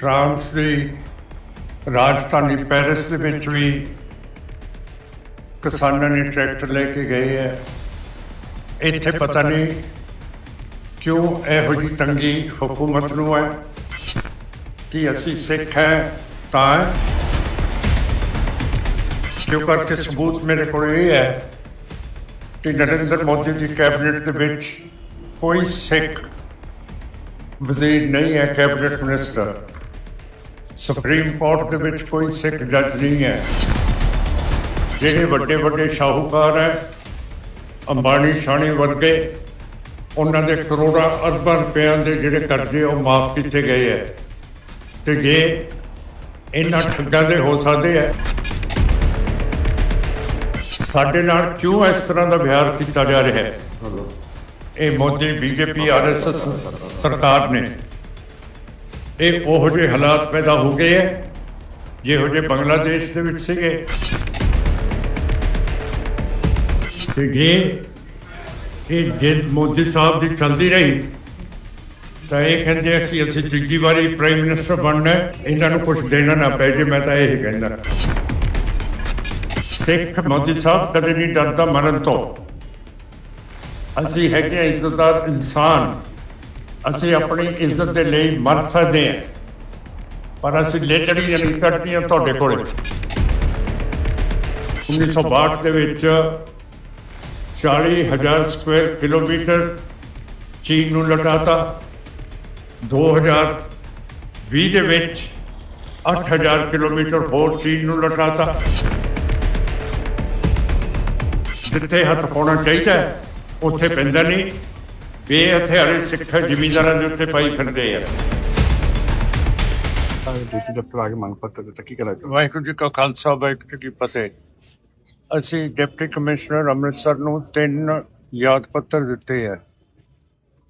France ਦੀ ਰਾਜਧਾਨੀ Paris ਦੇ ਵਿੱਚ ਵੀ ਕਿਸਾਨਾਂ ਨੇ ਟਰੈਕਟਰ ਲੈ ਕੇ ਗਏ ਹੈ। ਇੱਥੇ ਪਤਾ ਨਹੀਂ ਕਿਉਂ ਇਹੋ ਜਿਹੀ ਤੰਗੀ ਹਕੂਮਤ ਨੂੰ ਹੈ ਕਿ ਅਸੀਂ ਸਿੱਖ ਹੈ ਤਾਂ ਕਿਉਂ ਕਰਕੇ ਸਬੂਤ ਮੇਰੇ ਕੋਲ ਇਹ ਹੈ ਕਿ ਨਰਿੰਦਰ ਮੋਦੀ ਦੀ ਕੈਬਨਿਟ ਦੇ ਵਿੱਚ ਕੋਈ ਸਿੱਖ ਵਜ਼ੀਰ ਨਹੀਂ ਹੈ ਕੈਬਨਿਟ ਮਿਨਿਸਟਰ। ਸੁਪਰੀਮ ਕੋਰਟ ਦੇ ਵਿੱਚ ਕੋਈ ਸਿੱਖ ਜੱਜ ਨਹੀਂ ਹੈ। ਜਿਹੜੇ ਵੱਡੇ ਵੱਡੇ ਸ਼ਾਹੂਕਾਰ ਹੈ, ਅੰਬਾਨੀ ਸ਼ਾਨੀ ਵਰਗੇ, ਉਹਨਾਂ ਦੇ ਕਰੋੜਾਂ ਅਰਬਾਂ ਰੁਪਇਆਂ ਦੇ ਜਿਹੜੇ ਕਰਜ਼ੇ ਉਹ ਮਾਫ ਕੀਤੇ ਗਏ ਹੈ। ਤੇ ਜੇ ਇਹਨਾਂ ਠੱਗਾਂ ਦੇ ਹੋ ਸਕਦੇ ਹੈ, ਸਾਡੇ ਨਾਲ ਕਿਉਂ ਇਸ ਤਰ੍ਹਾਂ ਦਾ ਵਿਹਾਰ ਕੀਤਾ ਜਾ ਰਿਹਾ ਹੈ? ਇਹ ਮੋਦੀ, ਬੀਜੇਪੀ ਆਰਐਸਐਸ ਸਰਕਾਰ ਨੇ ਇਹ ਉਹੋ ਜਿਹੇ ਹਾਲਾਤ ਪੈਦਾ ਹੋ ਗਏ ਹੈ, ਜਿਹੋ ਜਿਹੇ ਬੰਗਲਾਦੇਸ਼ ਦੇ ਵਿੱਚ ਸੀਗੇ। ਤੇ ਇਹ ਜਿੱਦ ਮੋਦੀ ਸਾਹਿਬ ਦੀ ਚੱਲਦੀ ਰਹੀ, ਤਾਂ ਇਹ ਕਹਿੰਦੇ ਕਿ ਅਸੀਂ ਤੀਜੀ ਵਾਰੀ ਪ੍ਰਾਈਮ ਮਿਨਿਸਟਰ ਬਣਨਾ ਇਹਨਾਂ ਨੂੰ ਕੁਝ ਦੇਣਾ ਨਾ ਪੈ ਜੇ, ਮੈਂ ਤਾਂ ਇਹ ਕਹਿੰਦਾ। ਸਿੱਖ ਮੋਦੀ ਸਾਹਿਬ ਕਦੇ ਨਹੀਂ ਡਰਦਾ ਮਰਨ ਤੋਂ। ਅਸੀਂ ਹੈਗੇ ਹਾਂ ਇੱਜ਼ਤਦਾਰ ਇਨਸਾਨ। ਅਸੀਂ ਆਪਣੀ ਇੱਜ਼ਤ ਦੇ ਲਈ ਮਰ ਸਕਦੇ ਹਾਂ। ਪਰ ਅਸੀਂ ਲੇਟੜੀਆਂ ਨਹੀਂ ਕੱਢਦੀਆਂ ਤੁਹਾਡੇ ਕੋਲੇ। 1962 ਦੇ ਵਿੱਚ 40000 ਸਕੁਅਰ ਕਿਲੋਮੀਟਰ ਚੀਨ ਨੂੰ ਲਟਾਤਾ। 2020 ਦੇ ਵਿੱਚ 8000 ਕਿਲੋਮੀਟਰ ਹੋਰ ਚੀਨ ਨੂੰ ਲਟਾਤਾ। ਜਿੱਥੇ ਹੱਥ ਪਾਉਣਾ ਚਾਹੀਦਾ ਉੱਥੇ ਪੈਂਦਾ ਨਹੀਂ। ਬੇਹਥਿਆਰੇ ਸਿੱਖ ਜ਼ਿਮੀਂਦਾਰਾਂ ਦੇ ਉੱਤੇ ਪਾਈ ਫਿਰਦੇ ਆ। ਡੀਸੀ ਦਫ਼ਤਰ ਆ ਕੇ ਮੰਗ ਪੱਤਰ ਦਿੱਤਾ ਕੀ ਕਰਾਂ ਵਾਹਿਗੁਰੂ ਜੀ ਕਾ ਖਾਲਸਾ ਵਾਹਿਗੁਰੂ ਜੀ ਕੀ ਫਤਿਹ। ਅਸੀਂ ਡਿਪਟੀ ਕਮਿਸ਼ਨਰ ਅੰਮ੍ਰਿਤਸਰ ਨੂੰ ਤਿੰਨ ਯਾਦ ਪੱਤਰ ਦਿੱਤੇ ਆ।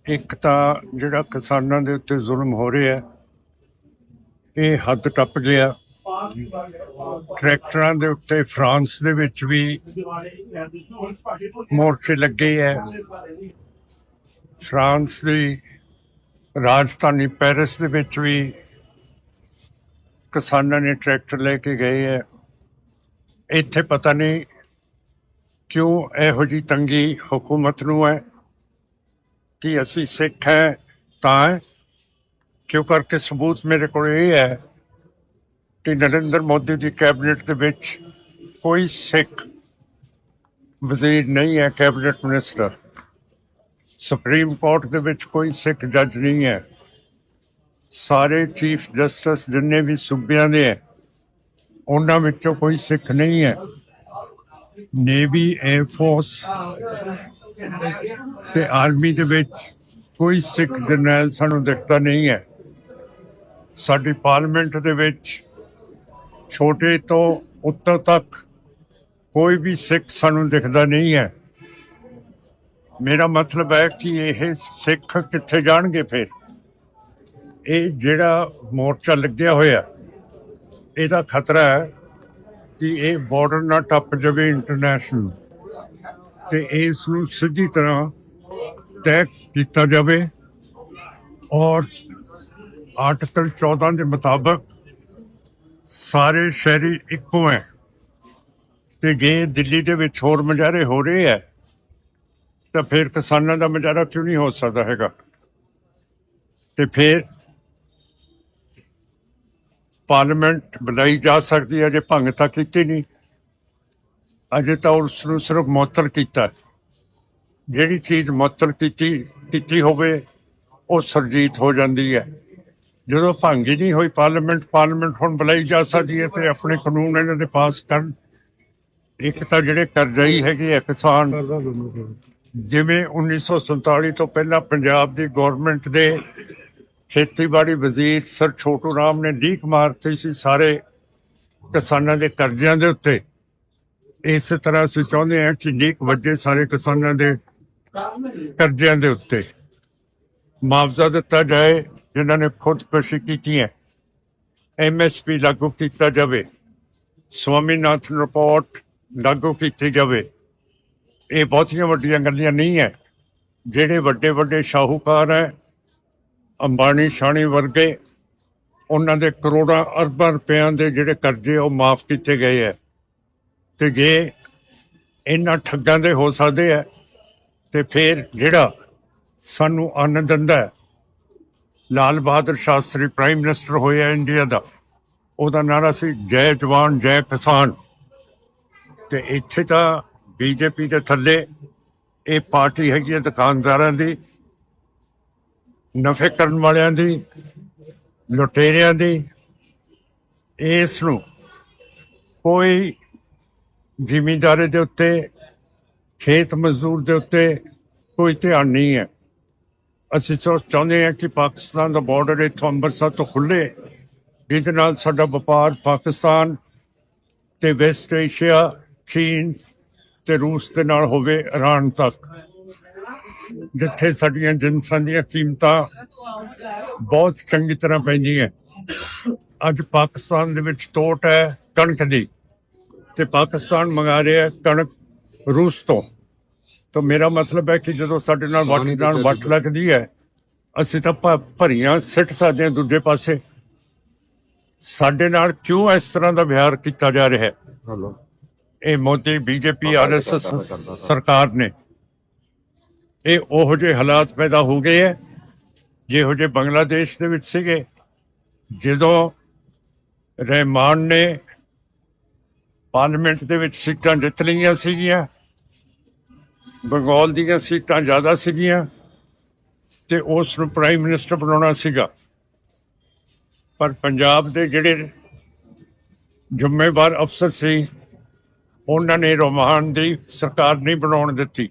ਇੱਕ ਤਾਂ ਜਿਹੜਾ ਕਿਸਾਨਾਂ ਦੇ ਉੱਤੇ ਜ਼ੁਲਮ ਹੋ ਰਿਹਾ ਹੈ ਇਹ ਹੱਦ ਟੱਪ ਗਿਆ। ਟਰੈਕਟਰਾਂ ਦੇ ਉੱਤੇ ਫਰਾਂਸ ਦੇ ਵਿੱਚ ਵੀ ਮੋਰਚੇ ਲੱਗੇ ਹੈ ਫਰਾਂਸ ਦੀ ਰਾਜਧਾਨੀ ਪੈਰਿਸ ਦੇ ਵਿੱਚ ਵੀ ਕਿਸਾਨਾਂ ਨੇ ਟਰੈਕਟਰ ਲੈ ਕੇ ਗਏ ਹੈ। ਇੱਥੇ ਪਤਾ ਨਹੀਂ ਕਿਉਂ ਇਹੋ ਜਿਹੀ ਤੰਗੀ ਹਕੂਮਤ ਨੂੰ ਹੈ ਕਿ ਅਸੀਂ ਸਿੱਖ ਹੈ ਤਾਂ ਕਿਉਂ ਕਰਕੇ ਸਬੂਤ ਮੇਰੇ ਕੋਲ ਇਹ ਹੈ ਕਿ ਨਰਿੰਦਰ ਮੋਦੀ ਦੀ ਕੈਬਨਿਟ ਦੇ ਵਿੱਚ ਕੋਈ ਸਿੱਖ ਵਜ਼ੀਰ ਨਹੀਂ ਹੈ, ਕੈਬਨਿਟ ਮਿਨਿਸਟਰ। ਸੁਪਰੀਮ ਕੋਰਟ ਦੇ ਵਿੱਚ ਕੋਈ ਸਿੱਖ ਜੱਜ ਨਹੀਂ ਹੈ। ਸਾਰੇ ਚੀਫ ਜਸਟਿਸ ਜਿੰਨੇ ਵੀ ਸੂਬਿਆਂ ਦੇ ਹੈ, ਉਹਨਾਂ ਵਿੱਚੋਂ ਕੋਈ ਸਿੱਖ ਨਹੀਂ ਹੈ। ਨੇਵੀ 에ਅਰ ਫੋਰਸ ਤੇ ਆਰਮੀ ਦੇ ਵਿੱਚ ਕੋਈ ਸਿੱਖ ਜਰਨੈਲ ਸਾਨੂੰ ਦਿਖਦਾ ਨਹੀਂ ਹੈ। ਸਾਡੀ ਪਾਰਲੀਮੈਂਟ ਦੇ ਵਿੱਚ ਛੋਟੇ ਤੋਂ ਉੱਤਰ ਤੱਕ ਕੋਈ ਵੀ ਸਿੱਖ ਸਾਨੂੰ ਦਿਖਦਾ ਨਹੀਂ ਹੈ। ਮੇਰਾ ਮਤਲਬ ਹੈ ਕਿ ਇਹ ਸਿੱਖ ਕਿੱਥੇ ਜਾਣਗੇ ਫਿਰ? ਇਹ ਜਿਹੜਾ ਮੋਰਚਾ ਲੱਗਿਆ ਹੋਇਆ, ਇਹਦਾ ਖਤਰਾ ਹੈ ਕਿ ਇਹ ਬਾਰਡਰ ਨਾ ਟੱਪ ਜਾਵੇ ਇੰਟਰਨੈਸ਼ਨਲ ਤੇ ਇਸ ਨੂੰ ਸਿੱਧੀ ਤਰ੍ਹਾਂ ਤੈਅ ਕੀਤਾ ਜਾਵੇ ਔਰ ਆਰਟੀਕਲ 14 ਦੇ ਮੁਤਾਬਕ ਸਾਰੇ ਸ਼ਹਿਰੀ ਇੱਕੋ ਹੈ ਤੇ ਜੇ ਦਿੱਲੀ ਦੇ ਵਿੱਚ ਹੋਰ ਮੁਜ਼ਾਹਰੇ ਹੋ ਰਹੇ ਹੈ ਤਾਂ ਫਿਰ ਕਿਸਾਨਾਂ ਦਾ ਮੁਜ਼ਾਹਰਾ ਕਿਉਂ ਨਹੀਂ ਹੋ ਸਕਦਾ ਹੈਗਾ? ਤੇ ਫਿਰ ਪਾਰਲੀਮੈਂਟ ਬਣਾਈ ਜਾ ਸਕਦੀ ਹੈ ਜੇ ਭੰਗ ਤਾਂ ਕੀਤੀ ਨਹੀਂ। ਅਜੇ ਤਾਂ ਉਸ ਨੂੰ ਸਿਰਫ ਮੁਅੱਤਲ ਕੀਤਾ। ਜਿਹੜੀ ਚੀਜ਼ ਮੁਅੱਤਲ ਕੀਤੀ ਕੀਤੀ ਹੋਵੇ, ਉਹ ਸਰਜੀਤ ਹੋ ਜਾਂਦੀ ਹੈ। ਜਦੋਂ ਭੰਗ ਹੀ ਨਹੀਂ ਹੋਈ, ਪਾਰਲੀਮੈਂਟ ਪਾਰਲੀਮੈਂਟ ਹੁਣ ਬੁਲਾਈ ਜਾ ਸਕਦੀ ਹੈ ਤੇ ਆਪਣੇ ਕਾਨੂੰਨ ਇਹਨਾਂ ਦੇ ਪਾਸ ਕਰਨ। ਇੱਕ ਤਾਂ ਜਿਹੜੇ ਕਰਜ਼ਾਈ ਹੈਗੇ ਆ ਕਿਸਾਨ ਜਿਵੇਂ 1947 ਤੋਂ ਪਹਿਲਾਂ ਪੰਜਾਬ ਦੀ ਗਵਰਨਮੈਂਟ ਦੇ ਖੇਤੀਬਾੜੀ ਵਜ਼ੀਰ ਸਰ ਛੋਟੂ ਰਾਮ ਨੇ ਲੀਕ ਮਾਰਤੀ ਸੀ ਸਾਰੇ ਕਿਸਾਨਾਂ ਦੇ ਕਰਜ਼ਿਆਂ ਦੇ ਉੱਤੇ। ਇਸ ਤਰ੍ਹਾਂ ਅਸੀਂ ਚਾਹੁੰਦੇ ਹਾਂ ਕਿ ਲੀਕ ਵੱਜੇ ਸਾਰੇ ਕਿਸਾਨਾਂ ਦੇ ਕਰਜ਼ਿਆਂ ਦੇ ਉੱਤੇ। ਮੁਆਵਜ਼ਾ ਦਿੱਤਾ ਜਾਏ, ਜਿਨ੍ਹਾਂ ਨੇ ਖੁਦਕੁਸ਼ੀ ਕੀਤੀ ਹੈ। ਐਮਐਸਪੀ ਲਾਗੂ ਕੀਤਾ ਜਾਵੇ। ਸਵਾਮੀਨਾਥਨ ਰਿਪੋਰਟ ਲਾਗੂ ਕੀਤੀ ਜਾਵੇ। ਇਹ ਬਹੁਤੀਆਂ ਵੱਡੀਆਂ ਗੱਲਾਂ ਨਹੀਂ ਹੈ ਜਿਹੜੇ ਵੱਡੇ ਵੱਡੇ ਸ਼ਾਹੂਕਾਰ ਹੈ ਅੰਬਾਨੀ ਸ਼ਾਨੀ ਵਰਗੇ, ਉਹਨਾਂ ਦੇ ਕਰੋੜਾਂ ਅਰਬਾਂ ਰੁਪਇਆਂ ਦੇ ਜਿਹੜੇ ਕਰਜ਼ੇ ਉਹ ਮਾਫ ਕੀਤੇ ਗਏ ਹੈ ਤੇ ਜੇ ਇਹਨਾਂ ਠੱਗਾਂ ਦੇ ਹੋ ਸਕਦੇ ਹੈ ਤੇ ਫਿਰ ਜਿਹੜਾ ਸਾਨੂੰ ਆਨੰਦ ਦਿੰਦਾ ਲਾਲ ਬਹਾਦਰ ਸ਼ਾਸਤਰੀ ਪ੍ਰਾਈਮ ਮਿਨਿਸਟਰ ਹੋਇਆ ਇੰਡੀਆ ਦਾ, ਉਹਦਾ ਨਾਰਾ ਸੀ ਜੈ ਜਵਾਨ, ਜੈ ਕਿਸਾਨ। ਤੇ ਇੱਥੇ ਤਾਂ ਬੀਜੇਪੀ ਦੇ ਥੱਲੇ ਇਹ ਪਾਰਟੀ ਹੈਗੀ ਹੈ ਦੁਕਾਨਦਾਰਾਂ ਦੀ, ਨਫੇ ਕਰਨ ਵਾਲਿਆਂ ਦੀ, ਲੁਟੇਰਿਆਂ ਦੀ, ਇਸ ਨੂੰ ਕੋਈ ਜ਼ਿਮੀਂਦਾਰੇ ਦੇ ਉੱਤੇ, ਖੇਤ ਮਜ਼ਦੂਰ ਦੇ ਉੱਤੇ ਕੋਈ ਧਿਆਨ ਨਹੀਂ ਹੈ। ਅਸੀਂ ਸੋ ਚਾਹੁੰਦੇ ਹਾਂ ਕਿ ਪਾਕਿਸਤਾਨ ਦਾ ਬਾਰਡਰ ਇੱਥੋਂ ਅੰਮ੍ਰਿਤਸਰ ਤੋਂ ਖੁੱਲੇ ਜਿਹਦੇ ਨਾਲ ਸਾਡਾ ਵਪਾਰ ਪਾਕਿਸਤਾਨ ਤੇ ਵੈਸਟ ਏਸ਼ੀਆ ਚੀਨ ਤੇ ਰੂਸ ਦੇ ਨਾਲ ਹੋਵੇ ਇਰਾਨ ਤੱਕ। ਜਿੱਥੇ ਸਾਡੀਆਂ ਜਿੰਸਾਂ ਦੀਆਂ ਕੀਮਤਾਂ ਬਹੁਤ ਚੰਗੀ ਤਰ੍ਹਾਂ ਪੈਂਦੀਆਂ। ਅੱਜ ਪਾਕਿਸਤਾਨ ਦੇ ਵਿੱਚ ਟੋਟ ਹੈ ਕਣਕ ਦੀ। ਤੇ ਪਾਕਿਸਤਾਨ ਮੰਗਾ ਰਿਹਾ ਕਣਕ ਰੂਸ ਤੋਂ। ਤਾਂ ਮੇਰਾ ਮਤਲਬ ਹੈ ਕਿ ਜਦੋਂ ਸਾਡੇ ਨਾਲ ਵੱਟ ਨਾਲ ਵੱਟ ਲੱਗਦੀ ਹੈ ਅਸੀਂ ਤਾਂ ਭਰੀਆਂ ਸਿੱਟ ਸਕਦੇ ਹਾਂ ਦੂਜੇ ਪਾਸੇ। ਸਾਡੇ ਨਾਲ ਕਿਉਂ ਇਸ ਤਰ੍ਹਾਂ ਦਾ ਵਿਹਾਰ ਕੀਤਾ ਜਾ ਰਿਹਾ ਹੈ? ਹਲੋ। ਇਹ ਮੋਦੀ ਬੀਜੇਪੀ ਆਰਐਸਐਸ ਸਰਕਾਰ ਨੇ। ਇਹ ਉਹੋ ਜਿਹੇ ਹਾਲਾਤ ਪੈਦਾ ਹੋ ਗਏ ਹੈ ਜਿਹੋ ਜਿਹੇ ਬੰਗਲਾਦੇਸ਼ ਦੇ ਵਿੱਚ ਸੀਗੇ ਜਦੋਂ ਰਹਿਮਾਨ ਨੇ ਪਾਰਲੀਮੈਂਟ ਦੇ ਵਿੱਚ ਸੀਟਾਂ ਜਿੱਤ ਲਈਆਂ ਸੀਗੀਆਂ ਬੰਗਾਲ ਦੀਆਂ ਸੀਟਾਂ ਜ਼ਿਆਦਾ ਸੀਗੀਆਂ ਤੇ ਉਸ ਨੂੰ ਪ੍ਰਾਈਮ ਮਿਨਿਸਟਰ ਬਣਾਉਣਾ ਸੀਗਾ। ਪਰ ਪੰਜਾਬ ਦੇ ਜਿਹੜੇ ਜ਼ਿੰਮੇਵਾਰ ਅਫਸਰ ਸੀ ਉਹਨਾਂ ਨੇ ਰੋਮਾਨ ਦੀ ਸਰਕਾਰ ਨਹੀਂ ਬਣਾਉਣ ਦਿੱਤੀ।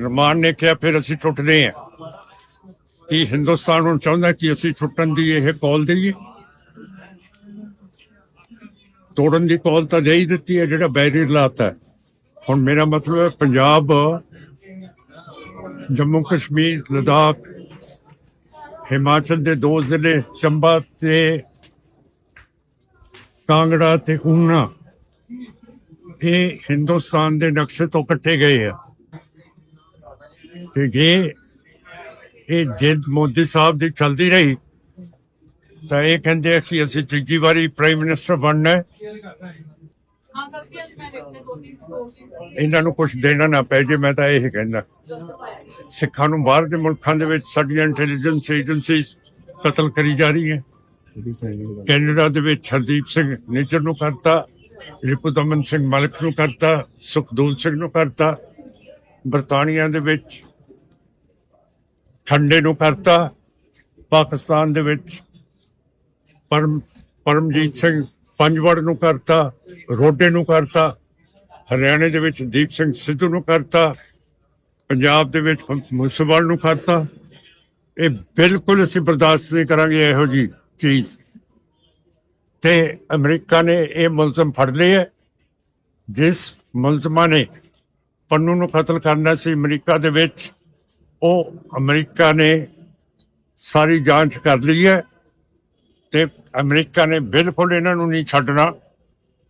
ਰੋਮਾਨ ਨੇ ਕਿਹਾ, ਫਿਰ ਅਸੀਂ ਟੁੱਟਦੇ ਹਾਂ। ਕੀ ਹਿੰਦੁਸਤਾਨ ਹੁਣ ਚਾਹੁੰਦਾ ਕਿ ਅਸੀਂ ਟੁੱਟਣ ਦੀ ਇਹ ਕਾਲ ਦੇਈਏ? ਤੋੜਨ ਦੀ ਕਾਲ ਤਾਂ ਦੇ ਹੀ ਦਿੱਤੀ ਹੈ, ਜਿਹੜਾ ਬੈਰੀਅਰ ਲਾਤਾ ਹੈ। ਹੁਣ ਮੇਰਾ ਮਤਲਬ ਹੈ, ਪੰਜਾਬ, ਜੰਮੂ ਕਸ਼ਮੀਰ, ਲਦਾਖ, ਹਿਮਾਚਲ ਦੇ ਦੋ ਜ਼ਿਲ੍ਹੇ, ਚੰਬਾ ਤੇ ਕਾਂਗੜਾ ਤੇ ਊਨਾ ਇਹ ਹਿੰਦੁਸਤਾਨ ਦੇ ਨਕਸ਼ੇ ਤੋਂ ਕੱਟੇ ਗਏ ਆ। ਤੇ ਜੇ ਇਹ ਜਿੱਦ ਮੋਦੀ ਸਾਹਿਬ ਦੀ ਚਲਦੀ ਰਹੀ ਤਾਂ ਇਹ ਕਹਿੰਦੇ ਕਿ ਅਸੀਂ ਤੀਜੀ ਵਾਰੀ ਪ੍ਰਾਈਮ ਮਿਨਿਸਟਰ ਬਣਨਾ ਹੈ। ਇਹਨਾਂ ਨੂੰ ਕੁਝ ਦੇਣਾ ਨਾ ਪੈ ਜੇ ਮੈਂ ਤਾਂ ਇਹ ਕਹਿੰਦਾ। ਸਿੱਖਾਂ ਨੂੰ ਬਾਹਰ ਦੇ ਮੁਲਕਾਂ ਦੇ ਵਿੱਚ ਸਾਡੀਆਂ ਇੰਟੈਲੀਜੈਂਸ ਏਜੰਸੀਜ਼ ਕਤਲ ਕਰੀ ਜਾ ਰਹੀ ਹੈ ਕੈਨੇਡਾ ਦੇ ਵਿੱਚ ਹਰਦੀਪ ਸਿੰਘ ਨਿੱਜਰ ਨੂੰ ਕਰਤਾ, ਰਿਪੁਦਮਨ ਸਿੰਘ ਮਲਕ ਨੂੰ ਕਰਤਾ, ਸੁਖਦੂਲ ਸਿੰਘ ਨੂੰ ਕਰਤਾ, ਬਰਤਾਨੀਆ ਦੇ ਵਿੱਚ ਖੰਡੇ ਨੂੰ ਕਰਤਾ, ਪਾਕਿਸਤਾਨ ਦੇ ਵਿੱਚ ਪਰਮ, ਪਰਮਜੀਤ ਸਿੰਘ ਪੰਜਵੜ ਨੂੰ ਕਰਤਾ, ਰੋਡੇ ਨੂੰ ਕਰਤਾ, ਹਰਿਆਣੇ ਦੇ ਵਿੱਚ ਦੀਪ ਸਿੰਘ ਸਿੱਧੂ ਨੂੰ ਕਰਤਾ, ਪੰਜਾਬ ਦੇ ਵਿੱਚ ਮੁਸਲਮਾਨ ਨੂੰ ਕਰਤਾ। ਇਹ ਬਿਲਕੁਲ ਅਸੀਂ ਬਰਦਾਸ਼ਤ ਨਹੀਂ ਕਰਾਂਗੇ, ਇਹੋ ਜੀ ਚੀਜ਼। ਤੇ ਅਮਰੀਕਾ ਨੇ ਇਹ ਮੁਲਜ਼ਮ ਫੜ ਲਏ ਹੈ। ਜਿਸ ਮੁਲਜ਼ਮਾਂ ਨੇ ਪੰਨੂ ਨੂੰ ਕਤਲ ਕਰਨਾ ਸੀ ਅਮਰੀਕਾ ਦੇ ਵਿੱਚ, ਉਹ ਅਮਰੀਕਾ ਨੇ ਸਾਰੀ ਜਾਂਚ ਕਰ ਲਈ ਹੈ ਤੇ ਅਮਰੀਕਾ ਨੇ ਬਿਲਕੁਲ ਇਹਨਾਂ ਨੂੰ ਨਹੀਂ ਛੱਡਣਾ,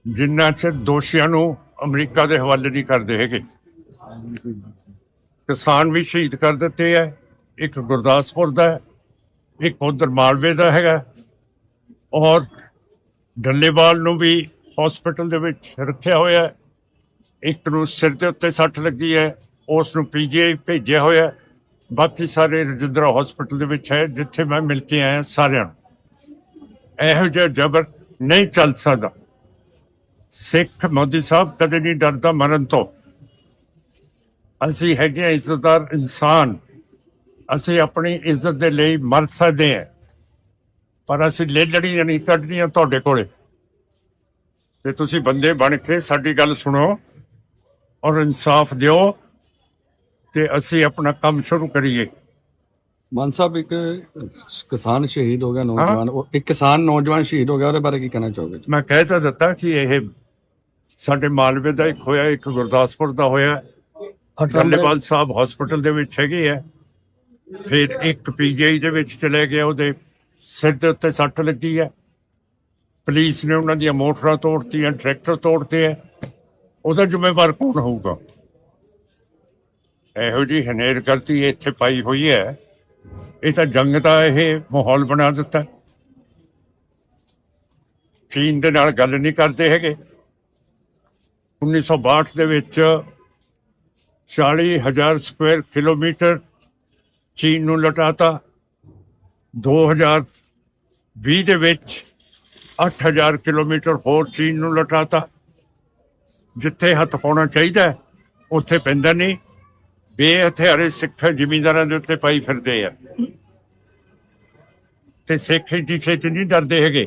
ਜਿੰਨਾ ਚਿਰ ਦੋਸ਼ੀਆਂ ਨੂੰ ਅਮਰੀਕਾ ਦੇ ਹਵਾਲੇ ਨਹੀਂ ਕਰਦੇ ਹੈਗੇ। ਕਿਸਾਨ ਵੀ ਸ਼ਹੀਦ ਕਰ ਦਿੱਤੇ ਹੈ। ਇੱਕ ਗੁਰਦਾਸਪੁਰ ਦਾ ਇੱਕ ਉਧਰ ਮਾਲਵੇ ਦਾ ਹੈਗਾ। ਔਰ ਡੱਲੇਵਾਲ ਨੂੰ ਵੀ ਹਸਪੀਟਲ ਦੇ ਵਿੱਚ ਰੱਖਿਆ ਹੋਇਆ ਹੈ। ਇੱਕ ਨੂੰ ਸਿਰ ਦੇ ਉੱਤੇ ਸੱਟ ਲੱਗੀ ਹੈ, ਉਸ ਨੂੰ ਪੀਜੀਆਈ ਭੇਜਿਆ ਹੋਇਆ ਹੈ। ਬਾਕੀ ਸਾਰੇ ਰਜਿੰਦਰਾ ਹਸਪੀਟਲ ਦੇ ਵਿੱਚ ਹੈ, ਜਿੱਥੇ ਮੈਂ ਮਿਲ ਕੇ ਆਇਆ ਸਾਰਿਆਂ ਨੂੰ। ਇਹੋ ਜਿਹਾ ਜ਼ਬਰ ਨਹੀਂ ਚੱਲ ਸਕਦਾ। ਸਿੱਖ ਮੋਦੀ ਸਾਹਿਬ ਕਦੇ ਨਹੀਂ ਡਰਦਾ ਮਰਨ ਤੋਂ। ਅਸੀਂ ਹੈਗੇ ਹਾਂ ਇੱਜ਼ਤਦਾਰ ਇਨਸਾਨ। ਅਸੀਂ ਆਪਣੀ ਇੱਜ਼ਤ ਦੇ ਲਈ ਮਰ ਸਕਦੇ ਹਾਂ। ਪਰ ਅਸੀਂ ਲੇਲੜੀਆਂ ਨਹੀਂ ਕੱਢਣੀਆਂ ਤੁਹਾਡੇ ਕੋਲੇ। ਤੇ ਤੁਸੀਂ ਬੰਦੇ ਬਣ ਕੇ ਸਾਡੀ ਗੱਲ ਸੁਣੋ ਔਰ ਇਨਸਾਫ ਦਿਓ ਤੇ ਅਸੀਂ ਆਪਣਾ ਕੰਮ ਸ਼ੁਰੂ ਕਰੀਏ। ਮਾਨ ਸਾਹਿਬ ਇੱਕ ਕਿਸਾਨ ਸ਼ਹੀਦ ਹੋ ਗਿਆ ਨੌਜਵਾਨ। ਉਹ ਇੱਕ ਕਿਸਾਨ ਨੌਜਵਾਨ ਸ਼ਹੀਦ ਹੋ ਗਿਆ ਉਹਦੇ ਬਾਰੇ ਕੀ ਕਹਿਣਾ ਚਾਹੋਗੇ? ਮੈਂ ਕਹਿ ਤਾਂ ਦਿੱਤਾ ਕਿ ਇਹ ਸਾਡੇ ਮਾਲਵੇ ਦਾ ਇੱਕ ਹੋਇਆ ਇੱਕ ਗੁਰਦਾਸਪੁਰ ਦਾ ਹੋਇਆ। ਟੱਲੇਵਾਲ ਸਾਹਿਬ ਹਸਪੀਟਲ ਦੇ ਵਿੱਚ ਹੈਗੇ ਆ। ਫਿਰ ਇੱਕ ਪੀਜੀਆਈ ਦੇ ਵਿੱਚ ਚਲੇ ਗਿਆ ਉਹਦੇ। ਸਿਰ ਦੇ ਉੱਤੇ ਸੱਟ ਲੱਗੀ ਹੈ। ਪੁਲਿਸ ਨੇ ਉਹਨਾਂ ਦੀਆਂ ਮੋਟਰਾਂ ਤੋੜਤੀਆਂ, ਟਰੈਕਟਰ ਤੋੜਤੇ ਹੈ। ਉਹਦਾ ਜ਼ਿੰਮੇਵਾਰ ਕੌਣ ਹੋਊਗਾ? ਇਹੋ ਜੀ ਹਨੇਰ ਕਰਤੀ ਇੱਥੇ ਪਾਈ ਹੋਈ ਹੈ। ਇਹ ਤਾਂ ਜੰਗ ਦਾ ਇਹ ਮਾਹੌਲ ਬਣਾ ਦਿੱਤਾ। ਚੀਨ ਦੇ ਨਾਲ ਗੱਲ ਨਹੀਂ ਕਰਦੇ ਹੈਗੇ। 1962 ਦੇ ਵਿੱਚ 40000 ਸਕੁਅਰ ਕਿਲੋਮੀਟਰ ਚੀਨ ਨੂੰ ਲਟਾਤਾ। 2020 ਦੇ ਵਿੱਚ 8000 ਕਿਲੋਮੀਟਰ ਹੋਰ ਚੀਨ ਨੂੰ ਲਟਾਤਾ। ਜਿੱਥੇ ਹੱਥ ਪਾਉਣਾ ਚਾਹੀਦਾ ਉੱਥੇ ਪੈਂਦਾ ਨਹੀਂ। ਬੇਹਥਿਆਰੇ ਸਿੱਖ ਜ਼ਿਮੀਂਦਾਰਾਂ ਦੇ ਉੱਤੇ ਪਾਈ ਫਿਰਦੇ ਆ। ਤੇ ਸਿੱਖ ਦੀ ਛੇਤੀ ਨਹੀਂ ਡਰਦੇ ਹੈਗੇ।